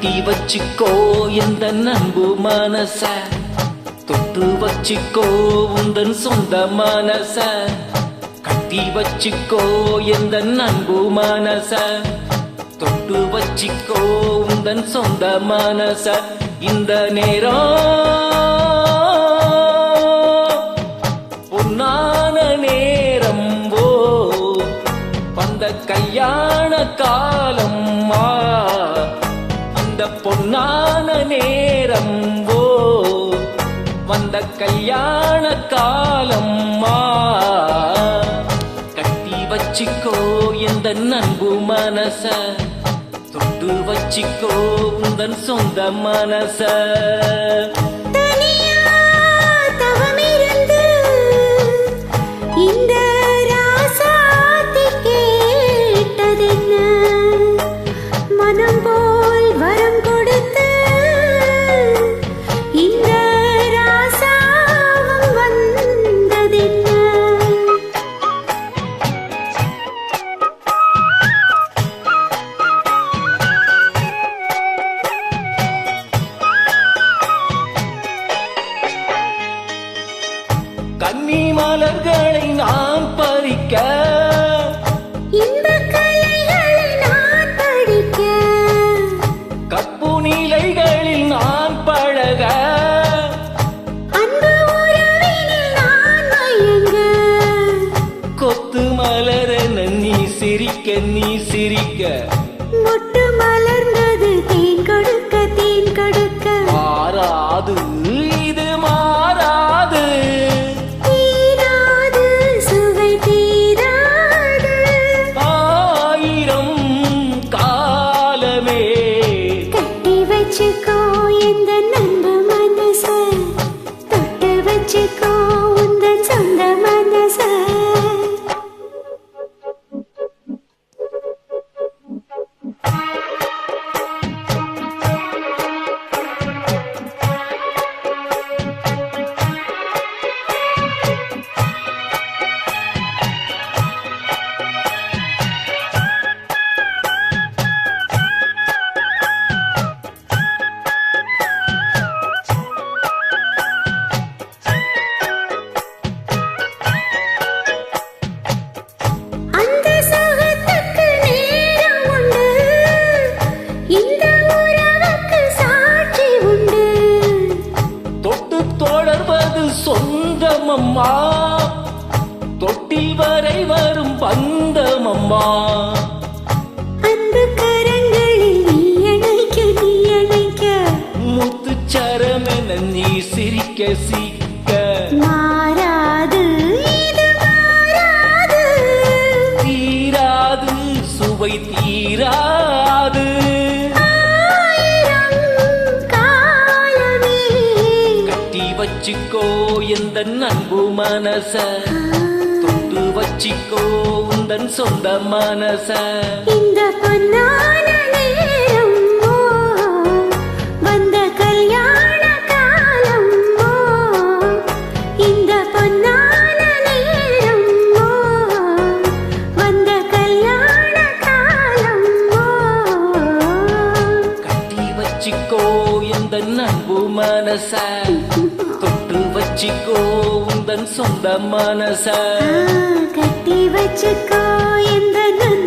கட்டி வச்சுக்கோ எந்த நம்பு மனச. தொட்டு வச்சுக்கோ உந்தன் சொந்த மனச. கட்டி வச்சுக்கோ எந்த நண்பு மனச. தொட்டு வச்சுக்கோ உந்தன் சொந்த மனச. இந்த நேரம் பொன்னான நேரம் ஓ. வந்த கல்யாண காலம் கல்யாண காலம்மா. கட்டி வச்சிக்கோ எந்த நண்பு மனச. தொட்டு வச்சிக்கோ உந்தன் சொந்த மனச. கன்னி மலர்களை நான் பறிக்க. இந்த கலைகளை நான் படிக்க. கற்பு நிலைகளில் நான் பழக. கொத்து மலரென நீ சிரிக்க நீ சிரிக்க. மொட்டு மலர்ந்தது தேன் கொடுக்க தேன் கொடுக்க. மாறாது வச்சுக்கோ உந்தன் சொந்த மனசா. தொடர்வது சொந்தமம்மா தொட்டில் வரை வரும் பந்தமம்மா முத்துச்சரமென நீ சிரிக்க சிக்க வச்சுக்கோ எந்த நண்பு மனச. தொட்டு வச்சுக்கோ உந்தன் சொந்த மனச. இந்த பொன்னான வந்த கல்யாண காலம் ஓ, இந்த பொன்னான நேரம் ஓ, வந்த கல்யாண காலம் ஓ. கட்டி வச்சுக்கோ எந்த நண்பு மனச. தொட்டு வச்சுக்கோ உந்தன் சொந்த மனச. கட்டி வச்சுக்கோ இந்த நன்